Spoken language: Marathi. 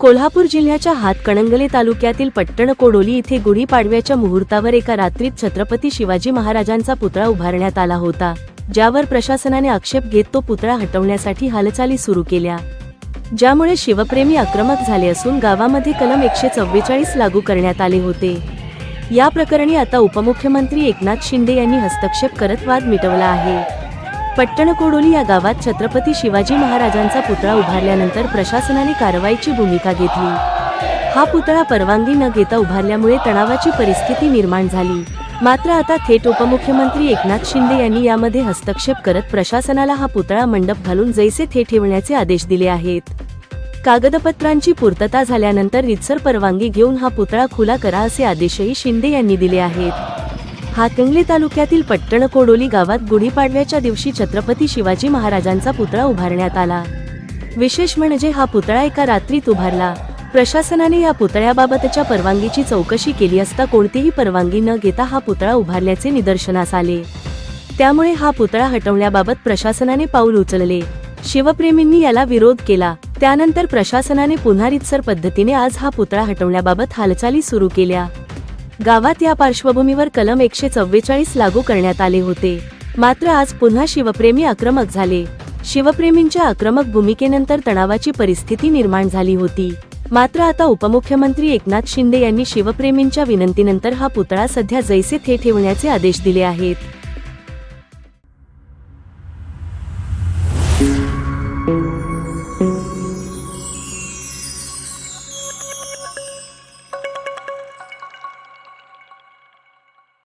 कोल्हापूर जिल्ह्याच्या हातकणंगले तालुक्यातील पट्टण कोडोली इथे गुढीपाडव्याच्या मुहूर्तावर एका रात्रीत छत्रपती शिवाजी महाराजांचा पुतळा उभारण्यात आला होता ज्यावर प्रशासनाने आक्षेप घेत तो पुतळा हटवण्यासाठी हालचाली सुरू केल्या. ज्यामुळे शिवप्रेमी आक्रमक झाले असून गावामध्ये कलम एकशे चव्वेचाळीस लागू करण्यात आले होते. या प्रकरणी आता उपमुख्यमंत्री एकनाथ शिंदे यांनी हस्तक्षेप करत वाद मिटवला आहे. पट्टणकोडोली या गावात छत्रपती शिवाजी महाराजांचा पुतळा उभारल्यानंतर प्रशासनाने कारवाईची भूमिका घेतली. हा पुतळा परवानगी न घेता उभारल्यामुळे तणावाची परिस्थिती निर्माण झाली. मात्र आता थेट उपमुख्यमंत्री एकनाथ शिंदे यांनी यामध्ये हस्तक्षेप करत प्रशासनाला हा पुतळा मंडप घालून जैसे थे ठेवण्याचे आदेश दिले आहेत. कागदपत्रांची पूर्तता झाल्यानंतर रितसर परवानगी घेऊन हा पुतळा खुला करा असे आदेशही शिंदे यांनी दिले आहेत. हातंगली तालुक्यातील पट्टण कोडोली गावात गुढीपाडव्याच्या दिवशी छत्रपती शिवाजी महाराजांचा पुतळा उभारण्यात आला. विशेष म्हणजे हा पुतळा एका रात्रीत उभारला. प्रशासनाने या पुतळ्याबाबतच्या परवानगीची चौकशी केली असता कोणतीही परवानगी न घेता हा पुतळा उभारल्याचे निदर्शनास आले. त्यामुळे हा पुतळा हटवण्याबाबत प्रशासनाने पाऊल उचलले. शिवप्रेमींनी याला विरोध केला. त्यानंतर प्रशासनाने पुन्हा रितसर पद्धतीने आज हा पुतळा हटवण्याबाबत हालचाली सुरू केल्या. गावात या पार्श्वभूमीवर कलम एकशे चव्वेचाळीस लागू करण्यात आले होते. मात्र आज पुन्हा शिवप्रेमी आक्रमक झाले. शिवप्रेमींच्या आक्रमक भूमिकेनंतर तणावाची परिस्थिती निर्माण झाली होती. मात्र आता उपमुख्यमंत्री एकनाथ शिंदे यांनी शिवप्रेमींच्या विनंतीनंतर हा पुतळा सध्या जैसे थे ठेवण्याचे आदेश दिले आहेत.